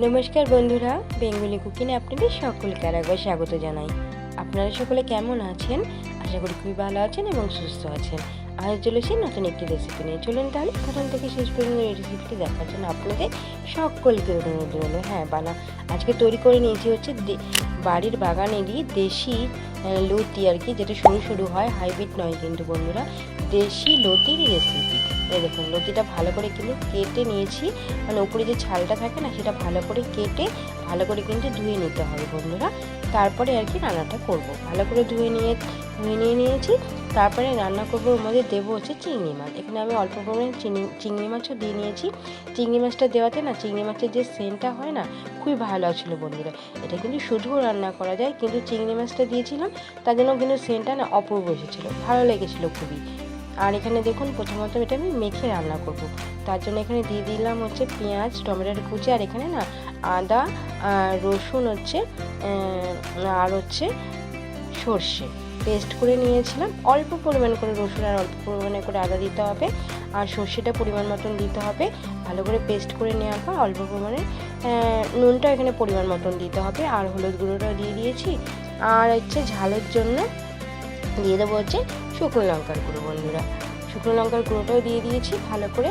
নমস্কার বন্ধুরা বেঙ্গলি কুকিনে আপনাদের সকলকে আরেকবার স্বাগত জানাই। আপনারা সকলে কেমন আছেন? আশা করি খুবই ভালো আছেন এবং সুস্থ আছেন। আজ চলেছি নতুন একটি রেসিপি নিয়ে। চলুন তাহলে প্রথম থেকে শেষ পর্যন্ত এই রেসিপিটি দেখার জন্য আপনাদের সকলকে অনুরোধ রইল। হ্যাঁ বানা। আজকে তৈরি করে নিয়েছি হচ্ছে বাড়ির বাগানেরই দেশি লতি আর কি, যেটা সরু সরু হয়, হাইব্রিড নয় কিন্তু বন্ধুরা, দেশি লতির রেসিপি এই দেখুন, লতিটা ভালো করে কিন্তু কেটে নিয়েছি। মানে উপরে যে ছালটা থাকে না, সেটা ভালো করে কেটে, ভালো করে কিন্তু ধুয়ে নিতে হবে বন্ধুরা। তারপরে আর কি রান্নাটা করব। ভালো করে ধুয়ে নিয়ে ধুয়ে নিয়ে নিয়েছি। তারপরে রান্না করব ওর মধ্যে দেবো হচ্ছে চিংড়ি মাছ। এখানে আমি অল্প পরিমাণে চিংড়ি চিংড়ি মাছও দিয়ে নিয়েছি। চিংড়ি মাছটা দেওয়াতে না, চিংড়ি মাছের যে সেন্টটা হয় না, খুবই ভালো লাগছিল বন্ধুরা। এটা কিন্তু শুধুও রান্না করা যায়, কিন্তু চিংড়ি মাছটা দিয়েছিলাম, তার জন্য কিন্তু সেন্টটা না অপূর্ব এসেছিল। ভালো লেগেছিলো খুবই। আর এখানে দেখুন, প্রথমত এটা আমি মেখে রান্না করব। তার জন্য এখানে দিয়ে দিলাম হচ্ছে পেঁয়াজ, টমেটোর কুচি, আর এখানে না আদা রসুন হচ্ছে আর হচ্ছে সর্ষে। পেস্ট করে নিয়েছিলাম। অল্প পরিমাণ করে রসুন আর অল্প পরিমাণে করে আদা দিতে হবে। আর সর্ষেটা পরিমাণ মতন দিতে হবে। ভালো করে পেস্ট করে নেওয়ার পর অল্প পরিমাণে নুনটা এখানে পরিমাণ মতন দিতে হবে। আর হলুদ গুঁড়োটাও দিয়ে দিয়েছি। আর হচ্ছে ঝালের জন্য দিয়ে দেবো হচ্ছে শুকনো লঙ্কার গুঁড়ো বন্ধুরা। শুকনো লঙ্কার গুঁড়োটাও দিয়ে দিয়েছি, ভালো করে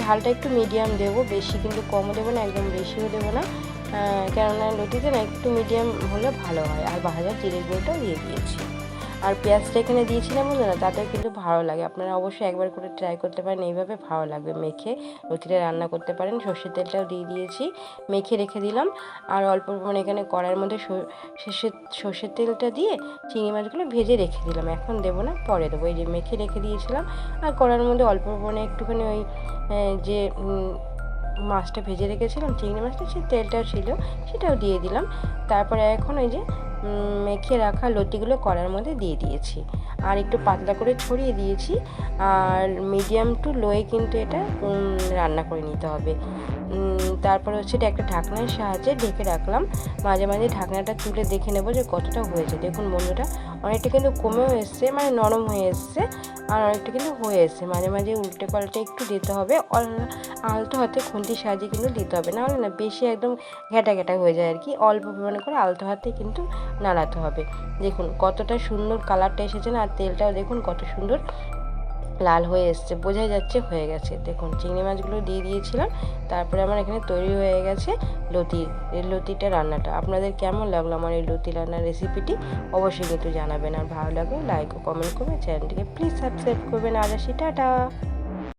ঝালটা একটু মিডিয়াম দেবো, বেশি কিন্তু কমও দেবো না, একদম বেশিও দেবো না কেননা লুটিতে না একটু মিডিয়াম হলে ভালো হয়। আর ভাজা জিরের গুঁড়োটাও দিয়ে দিয়েছি। আর পেঁয়াজটা এখানে দিয়েছিলাম বন্ধুরা, তাতেও কিন্তু ভালো লাগে। আপনারা অবশ্যই একবার করে ট্রাই করতে পারেন, এইভাবে ভালো লাগবে মেখে। লতিটা রান্না করতে পারেন, সর্ষের তেলটাও দিয়ে দিয়েছি, মেখে রেখে দিলাম। আর অল্প মানে এখানে কড়াইয়ের মধ্যে সর- সর্ষের তেলটা দিয়ে চিংড়ি মাছগুলো ভেজে রেখে দিলাম। এখন দেবো না, পরে দেবো। এই যে মেখে রেখে দিয়েছিলাম, আর কড়ার মধ্যে অল্প পরিমাণে একটুখানি ওই যে মাছটা ভেজে রেখেছিলাম, চিংড়ি মাছটা সেই তেলটাও ছিল, সেটাও দিয়ে দিলাম। তারপরে এখন ওই যে মেখে রাখা লতিগুলো কড়ার মধ্যে দিয়ে দিয়েছি। আর একটু পাতলা করে ছড়িয়ে দিয়েছি। আর মিডিয়াম টু লোয়ে কিন্তু এটা রান্না করে নিতে হবে। তারপর হচ্ছে এটা একটা ঢাকনার সাহায্যে ঢেকে রাখলাম। মাঝে মাঝে ঢাকনাটা তুলে দেখে নেব যে কতটা হয়েছে। দেখুন বন্ধুটা অনেকটা কিন্তু কমেও এসছে মানে নরম হয়ে এসছে, আর অনেকটা কিন্তু হয়ে এসছে। মাঝে মাঝে উল্টে পাল্টে একটু দিতে হবে। আলতো হাতে খুন্তির সাহায্যে কিন্তু দিতে হবে। না নাহলে না, বেশি একদম ঘ্যাটা ঘ্যাটা হয়ে যায় আর কি। অল্প পরিমাণে করে আলতো হাতে কিন্তু নাড়াতে হবে। দেখুন, কতটা সুন্দর কালারটা এসেছে না, আর তেলটাও দেখুন কত সুন্দর লাল হয়ে এসছে। বোঝাই যাচ্ছে হয়ে গেছে। দেখুন, চিংড়ি মাছগুলো দিয়ে দিয়েছিলাম, তারপরে আমার এখানে তৈরি হয়ে গেছে লতি, এই লতিটা রান্নাটা। আপনাদের কেমন লাগল আমার এই লতি রান্নার রেসিপিটি? অবশ্যই কিন্তু জানাবেন। আর ভালো লাগলে লাইক ও কমেন্ট করবেন। চ্যানেলটিকে প্লিজ সাবস্ক্রাইব করবেন। আর আসি, টাটা।